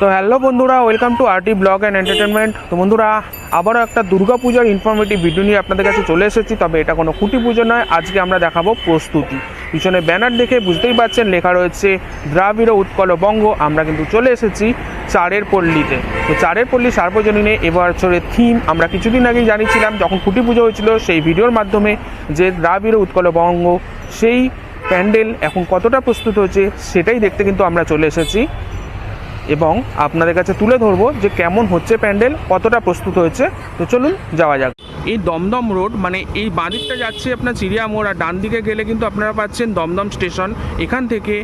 তো হ্যালো বন্ধুরা welcome to RT blog and entertainment তো বন্ধুরা, আবারও একটা দুর্গা পূজার ইনফরমেটিভ ভিডিও নিয়ে আপনাদের কাছে চলে এসেছি, তবে এটা কোনো খুঁটি পুজো নয়, আজকে আমরা দেখাবো প্রস্তুতি। পিছনে ব্যানার দেখে বুঝতেই পারছেন, লেখা রয়েছে, দ্রাবিড় উৎকল বঙ্গ, আমরা কিন্তু চলে এসেছি চারের পল্লীতে। তো চারের পল্লী সার্বজনীনে এবছরের থিম আমরা কিছুদিন আগেই জানিয়েছিলাম, যখন খুঁটি পুজো হয়েছিল, সেই ভিডিওর মাধ্যমে যে দ্রাবিড় উৎকল বঙ্গ, সেই প্যান্ডেল এখন কতটা প্রস্তুত হয়েছে, সেটাই দেখতে কিন্তু আমরা চলে এসেছি। এবং আপনাদের কাছে তুলে ধরবো যে কেমন হচ্ছে প্যান্ডেল, কতটা প্রস্তুত হয়েছে। তো চলুন যাওয়া যাক। এই দমদম রোড মানে এই বাঁদিকটা যাচ্ছে আপনার চিড়িয়া মোড় আর ডান দিকে গেলে কিন্তু আপনারা পাচ্ছেন দমদম স্টেশন। এখান থেকে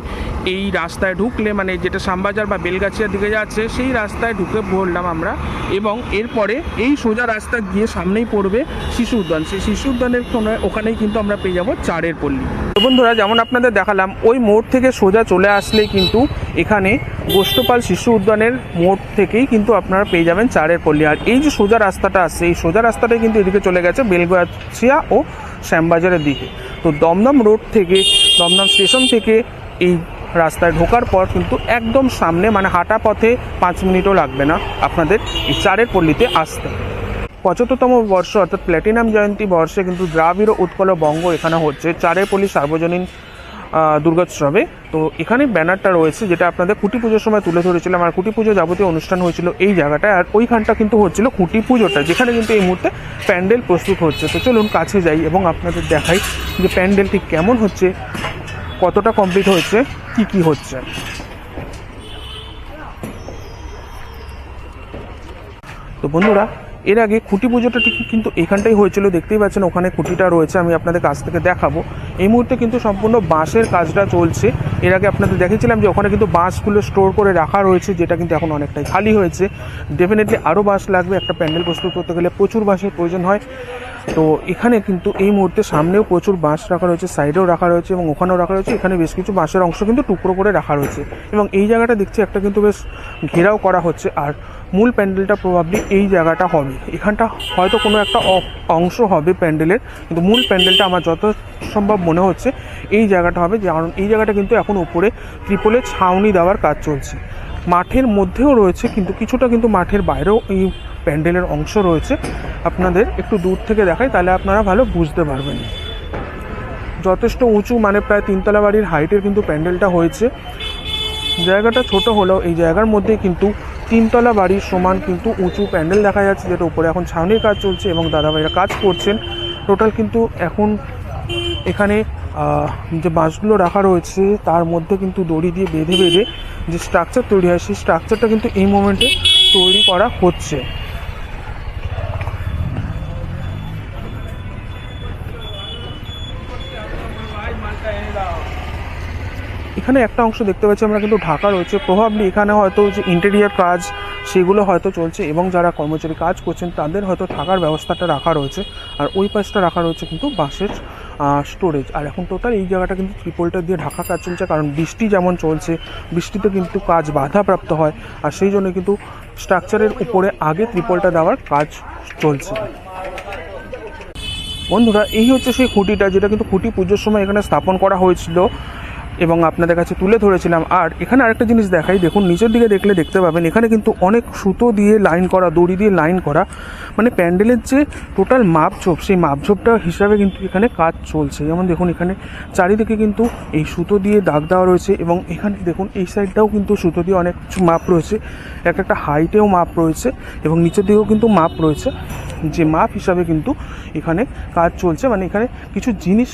এই রাস্তায় ঢুকলে মানে যেটা শ্যামবাজার বা বেলগাছিয়ার দিকে যাচ্ছে, সেই রাস্তায় ঢুকে পড়লাম আমরা। এবং এরপরে এই সোজা রাস্তা গিয়ে সামনেই পড়বে শিশু উদ্যান। সেই শিশু উদ্যানের ওখানেই কিন্তু আমরা পেয়ে যাব চারের পল্লী। বন্ধুরা, যেমন আপনাদের দেখালাম, ওই মোড় থেকে সোজা চলে আসলেই কিন্তু এখানে গোষ্ঠপাল শিশু উদ্যানের মোড় থেকেই কিন্তু আপনারা পেয়ে যাবেন চারের পল্লী। আর এই যে সোজা রাস্তাটা আছে, এই সোজা রাস্তাটাই কিন্তু এদিকে চলে গেছে বেলগাছিয়া ও শ্যামবাজারের দিকে। তো দমদম রোড থেকে, দমদম স্টেশন থেকে এই রাস্তায় ঢোকার পর কিন্তু একদম সামনে মানে হাঁটা পথে পাঁচ মিনিটও লাগবে না আপনাদের এই চারের পল্লীতে আসতে। পঁচাত্তরতম বর্ষ, অর্থাৎ প্ল্যাটিনাম জয়ন্তী বর্ষে কিন্তু দ্রাবিড় ও উৎকল বঙ্গ এখানে হচ্ছে। চারের পল্লী সার্বজনীন দুর্গোৎসবে। তো এখানে ব্যানারটা রয়েছে, যেটা আপনাদের খুঁটি পুজোর সময় তুলে ধরেছিলাম। আর খুঁটি পুজো যাবতীয় অনুষ্ঠান হয়েছিল এই জায়গাটায়। আর ওইখানটা কিন্তু হচ্ছিল খুঁটি পুজোটা, যেখানে কিন্তু এই মুহূর্তে প্যান্ডেল প্রস্তুত হচ্ছে। তো চলুন কাছে যাই এবং আপনাদের দেখাই যে প্যান্ডেল ঠিক কেমন হচ্ছে, কতটা কমপ্লিট হয়েছে। কি কি হচ্ছে? তো বন্ধুরা, এর আগে খুঁটি পুজোটা ঠিক কিন্তু এখানটাই হয়েছিল, দেখতেই পাচ্ছেন ওখানে খুঁটিটা রয়েছে, আমি আপনাদের কাছ থেকে দেখাবো। এই মুহূর্তে কিন্তু সম্পূর্ণ বাঁশের কাজটা চলছে। এর আগে আপনাদের দেখেছিলাম যে ওখানে কিন্তু বাঁশগুলো স্টোর করে রাখা রয়েছে, যেটা কিন্তু এখন অনেকটাই খালি হয়েছে। ডেফিনেটলি আরও বাঁশ লাগবে, একটা প্যান্ডেল প্রস্তুত করতে গেলে প্রচুর বাঁশের প্রয়োজন হয়। তো এখানে কিন্তু এই মুহূর্তে সামনেও প্রচুর বাঁশ রাখা রয়েছে, সাইডেও রাখা রয়েছে এবং ওখানেও রাখা রয়েছে। এখানে বেশ কিছু বাঁশের অংশ কিন্তু টুকরো করে রাখা রয়েছে এবং এই জায়গাটা দেখছি একটা কিন্তু বেশ ঘেরাও করা হচ্ছে আর মূল প্যান্ডেলটা প্রভাবলি এই জায়গাটা হবে। এখানটা হয়তো কোনো একটা অংশ হবে প্যান্ডেলের, কিন্তু মূল প্যান্ডেলটা আমার যত সম্ভব মনে হচ্ছে এই জায়গাটা হবে। কারণ এই জায়গাটা কিন্তু এখন উপরে ত্রিপলে ছাউনি দেওয়ার কাজ চলছে। মাঠের মধ্যেও রয়েছে কিন্তু কিছুটা কিন্তু মাঠের বাইরেও এই প্যান্ডেলের অংশ রয়েছে, আপনাদের একটু দূর থেকে দেখাই, তাহলে আপনারা ভালো বুঝতে পারবেন। যথেষ্ট উঁচু মানে প্রায় তিনতলা বাড়ির হাইটের কিন্তু প্যান্ডেলটা হয়েছে। জায়গাটা ছোট হলেও এই জায়গার মধ্যে কিন্তু তিনতলা বাড়ির সমান কিন্তু উঁচু প্যান্ডেল দেখা যাচ্ছে, যেটা উপরে এখন ছাউনির কাজ চলছে এবং দাদাভাইরা কাজ করছেন। টোটাল কিন্তু এখন এখানে যে বাঁশগুলো রাখা রয়েছে, তার মধ্যে কিন্তু দড়ি দিয়ে বেঁধে বেঁধে যে স্ট্রাকচার তৈরি হয়, সেই স্ট্রাকচারটা কিন্তু এই মোমেন্টে তৈরি করা হচ্ছে। এখানে একটা অংশ দেখতে পাচ্ছি, আমরা কিন্তু ঢাকা রয়েছে। প্রভাবলি এখানে হয়তো যে ইন্টেরিয়ার কাজ সেগুলো হয়তো চলছে এবং যারা কর্মচারী কাজ করছেন, তাদের হয়তো থাকার ব্যবস্থাটা রাখা রয়েছে। আর ওই পাশটা রাখা রয়েছে কিন্তু বাসের স্টোরেজ আর এখন টোটাল এই জায়গাটা কিন্তু ত্রিপলটা দিয়ে ঢাকা কাজ চলছে, কারণ বৃষ্টি যেমন চলছে, বৃষ্টিতে কিন্তু কাজ বাধাপ্রাপ্ত হয়। আর সেই জন্য কিন্তু স্ট্রাকচারের উপরে আগে ত্রিপলটা দেওয়ার কাজ চলছে। বন্ধুরা, এই হচ্ছে সেই খুঁটিটা, যেটা কিন্তু খুঁটি পুজোর সময় এখানে স্থাপন করা হয়েছিল। এবং আপনাদের কাছে তুলে ধরেছিলাম। আর এখানে আরেকটা জিনিস দেখাই। দেখুন, নিচের দিকে দেখলে দেখতে পাবেন, এখানে কিন্তু অনেক সুতো দিয়ে লাইন করা, দড়ি দিয়ে লাইন করা মানে প্যান্ডেলের যে টোটাল মাপঝোপ, সেই মাপঝোপটা হিসাবে কিন্তু এখানে কাজ চলছে। যেমন দেখুন, এখানে চারিদিকে কিন্তু এই সুতো দিয়ে দাগ দেওয়া রয়েছে এবং এখানে দেখুন, এই সাইডটাও কিন্তু সুতো দিয়ে অনেক কিছু মাপ রয়েছে। এক একটা হাইটেও মাপ রয়েছে এবং নিচের দিকেও কিন্তু মাপ রয়েছে। যে মাপ হিসাবে কিন্তু এখানে কাজ চলছে। মানে এখানে কিছু জিনিস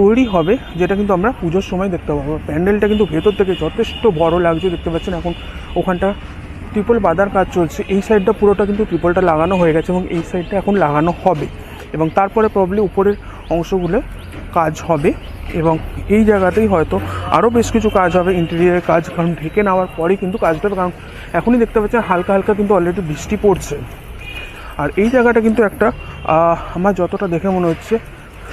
তৈরি হবে, যেটা কিন্তু আমরা পুজোর সময় দেখতে পাবো। প্যান্ডেলটা কিন্তু ভেতর থেকে যথেষ্ট বড় লাগছে, দেখতে পাচ্ছেন এখন ওখানটা ট্রিপল বাঁধার কাজ চলছে। এই সাইডটা পুরোটা কিন্তু ট্রিপলটা লাগানো হয়ে গেছে এবং এই সাইডটা এখন লাগানো হবে এবং তারপরে প্রবলি উপরের অংশগুলো কাজ হবে এবং এই জায়গাতেই হয়তো আরও বেশ কিছু কাজ হবে। ইন্টেরিয়ারের কাজ কারণ ঢেকে নেওয়ার পরেই কিন্তু কাজটা হবে, কারণ এখনই দেখতে পাচ্ছেন হালকা হালকা কিন্তু অলরেডি বৃষ্টি পড়ছে। আর এই জায়গাটা কিন্তু একটা আমার যতটা দেখে মনে হচ্ছে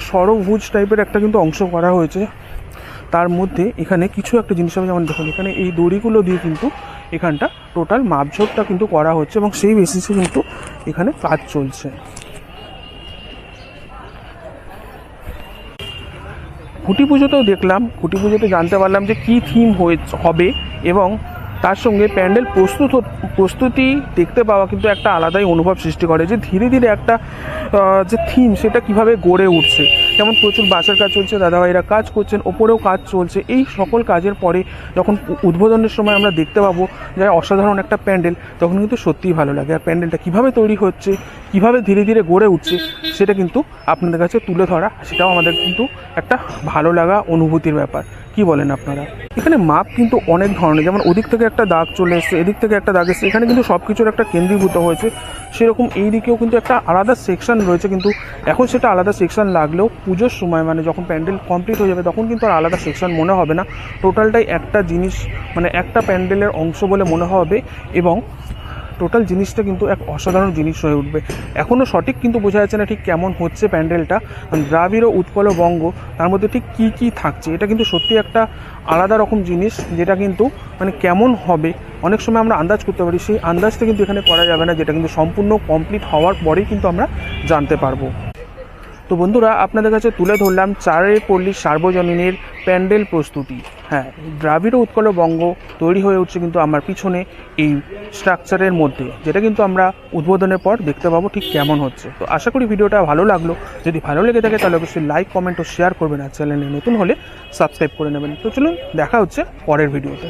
সরভুজ টাইপের একটা কিন্তু অংশ করা হয়েছে। তার মধ্যে এখানে কিছু একটা জিনিস হবে যেমন দেখুন, এখানে এই দড়িগুলো দিয়ে কিন্তু এখানটা টোটাল মাপঝোপটা কিন্তু করা হচ্ছে এবং সেই বেসিসে কিন্তু এখানে কাজ চলছে। খুঁটি পুজোতেও দেখলাম, খুঁটি পুজোতে জানতে পারলাম যে কী থিম হয়ে, হবে এবং তার সঙ্গে প্যান্ডেল প্রস্তুত প্রস্তুতি দেখতে পাওয়া কিন্তু একটা আলাদাই অনুভব সৃষ্টি করে যে ধীরে ধীরে একটা যে থিম সেটা কীভাবে গড়ে উঠছে। যেমন প্রচুর বাসার কাজ চলছে, দাদাভাইরা কাজ করছেন, ওপরেও কাজ চলছে। এই সকল কাজের পরে যখন উদ্বোধনের সময় আমরা দেখতে পাবো যে অসাধারণ একটা প্যান্ডেল, তখন কিন্তু সত্যিই ভালো লাগে। আর প্যান্ডেলটা কীভাবে তৈরি হচ্ছে কীভাবে ধীরে ধীরে গড়ে উঠছে সেটা কিন্তু আপনাদের কাছে তুলে ধরা, সেটাও আমাদের কিন্তু একটা ভালো লাগা অনুভূতির ব্যাপার। কি বলেন আপনারা? এখানে মাপ কিন্তু অনেক ধরনের, যেমন ওদিক থেকে একটা দাগ চলে এসছে, এদিক থেকে একটা দাগ এসছে, এখানে কিন্তু সব কিছুর একটা কেন্দ্রীভূত হয়েছে। সেরকম এই দিকেও কিন্তু একটা আলাদা সেকশন রয়েছে, কিন্তু এখন সেটা আলাদা সেকশন লাগলেও পুজোর সময় মানে যখন প্যান্ডেল কমপ্লিট হয়ে যাবে, তখন কিন্তু আর আলাদা সেকশন মনে হবে না। টোটালটাই একটা জিনিস মানে একটা প্যান্ডেলের অংশ বলে মনে হবে এবং টোটাল জিনিসটা কিন্তু এক অসাধারণ জিনিস হয়ে উঠবে। এখনও সঠিক কিন্তু বোঝা যাচ্ছে না ঠিক কেমন হচ্ছে প্যান্ডেলটা। দ্রাবিড় ও উৎপল বঙ্গ, তার মধ্যে ঠিক কি কি থাকছে, এটা কিন্তু সত্যি একটা আলাদা রকম জিনিস, যেটা কিন্তু মানে কেমন হবে, অনেক সময় আমরা আন্দাজ করতে পারি, সেই আন্দাজটা কিন্তু এখানে করা যাবে না, যেটা কিন্তু সম্পূর্ণ কমপ্লিট হওয়ার পরেই কিন্তু আমরা জানতে পারব। তো বন্ধুরা, আপনাদের কাছে তুলে ধরলাম চারে পল্লী সার্বজনীনের প্যান্ডেল প্রস্তুতি। হ্যাঁ দ্রাবিড় উৎকল বঙ্গ তৈরি হয়ে উঠছে কিন্তু আমার পিছনে এই স্ট্রাকচারের মধ্যে, যেটা কিন্তু আমরা উদ্বোধনের পর দেখতে পাবো ঠিক কেমন হচ্ছে। তো আশা করি ভিডিওটা ভালো লাগল। যদি ভালো লেগে থাকে তাহলে অবশ্যই লাইক, কমেন্ট ও শেয়ার করবেন আর চ্যানেলে নতুন হলে সাবস্ক্রাইব করে নেবেন। তো চলুন, দেখা হচ্ছে পরের ভিডিওতে।